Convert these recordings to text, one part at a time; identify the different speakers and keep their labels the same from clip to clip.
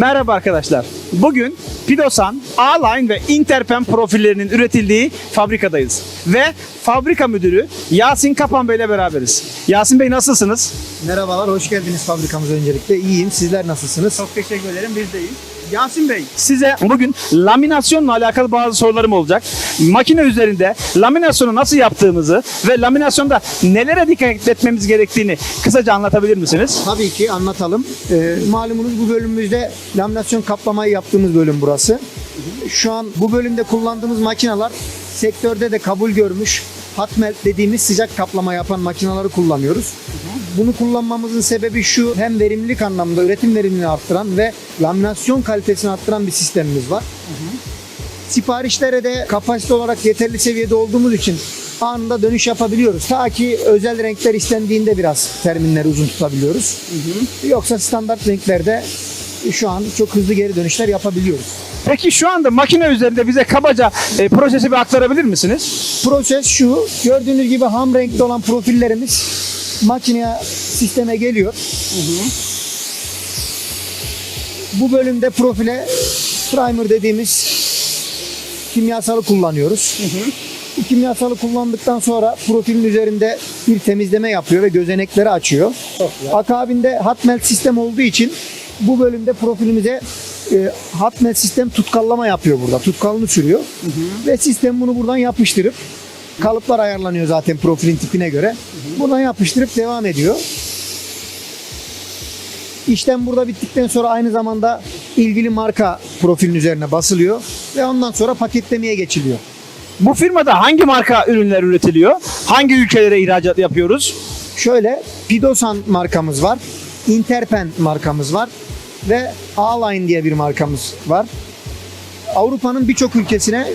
Speaker 1: Merhaba arkadaşlar. Bugün Pidosan, A-Line ve Interpen profillerinin üretildiği fabrikadayız. Ve fabrika müdürü Yasin Kapan Bey ile beraberiz. Yasin Bey nasılsınız?
Speaker 2: Merhabalar, hoş geldiniz fabrikamıza öncelikle. İyiyim, sizler nasılsınız?
Speaker 1: Çok teşekkür ederim. Biz de iyiyiz. Yasin Bey, size bugün laminasyonla alakalı bazı sorularım olacak. Makine üzerinde laminasyonu nasıl yaptığımızı ve laminasyonda nelere dikkat etmemiz gerektiğini kısaca anlatabilir misiniz?
Speaker 2: Tabii ki anlatalım. Ee, malumunuz bu bölümümüzde laminasyon kaplamayı yaptığımız bölüm burası. Şu an bu bölümde kullandığımız makineler sektörde de kabul görmüş hot melt dediğimiz sıcak kaplama yapan makineleri kullanıyoruz. Bunu kullanmamızın sebebi şu hem verimlilik anlamında üretim verimliliğini arttıran ve laminasyon kalitesini arttıran bir sistemimiz var. Siparişlere de kapasite olarak yeterli seviyede olduğumuz için anında dönüş yapabiliyoruz. Ta ki özel renkler istendiğinde biraz terminleri uzun tutabiliyoruz. Yoksa standart renklerde şu an çok hızlı geri dönüşler yapabiliyoruz.
Speaker 1: Peki şu anda makine üzerinde bize kabaca e, prosesi bir aktarabilir misiniz?
Speaker 2: Proses şu, gördüğünüz gibi ham renkte olan profillerimiz makineye, sisteme geliyor. Bu bölümde profile primer dediğimiz kimyasalı kullanıyoruz. Bu kimyasalı kullandıktan sonra profilin üzerinde bir temizleme yapıyor ve gözenekleri açıyor. Akabinde hot melt sistem olduğu için bu bölümde profilimize e, hot melt sistem tutkallama yapıyor burada. Tutkalını sürüyor. Ve sistem bunu buradan yapıştırıp kalıplar ayarlanıyor zaten profilin tipine göre. Buradan yapıştırıp devam ediyor. İşlem burada bittikten sonra aynı zamanda ilgili marka profilin üzerine basılıyor ve ondan sonra paketlemeye geçiliyor.
Speaker 1: Bu firmada hangi marka ürünler üretiliyor? Hangi ülkelere ihracat yapıyoruz?
Speaker 2: Şöyle Pidosan markamız var, Interpen markamız var ve A-Line diye bir markamız var. Avrupa'nın birçok ülkesine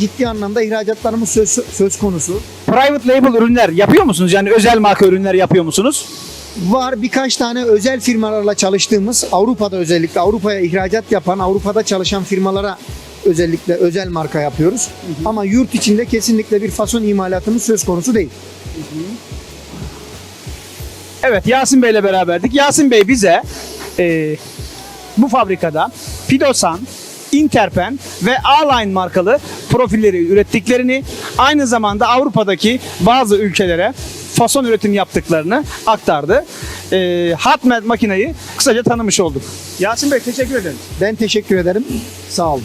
Speaker 2: ciddi anlamda ihracatlarımız söz, söz konusu.
Speaker 1: Private label ürünler yapıyor musunuz? Yani özel marka ürünler yapıyor musunuz?
Speaker 2: Var birkaç tane özel firmalarla çalıştığımız Avrupa'da özellikle Avrupa'ya ihracat yapan Avrupa'da çalışan firmalara özellikle özel marka yapıyoruz. Ama yurt içinde kesinlikle bir fason imalatımız söz konusu değil.
Speaker 1: Evet Yasin Bey ile beraberdik. Yasin Bey bize e, bu fabrikada Pidosan, Interpen ve A-Line markalı profilleri ürettiklerini aynı zamanda Avrupa'daki bazı ülkelere fason üretim yaptıklarını aktardı. E, hot melt makineyi kısaca tanımış olduk. Yasin Bey teşekkür ederim.
Speaker 2: Ben teşekkür ederim. Sağ olun.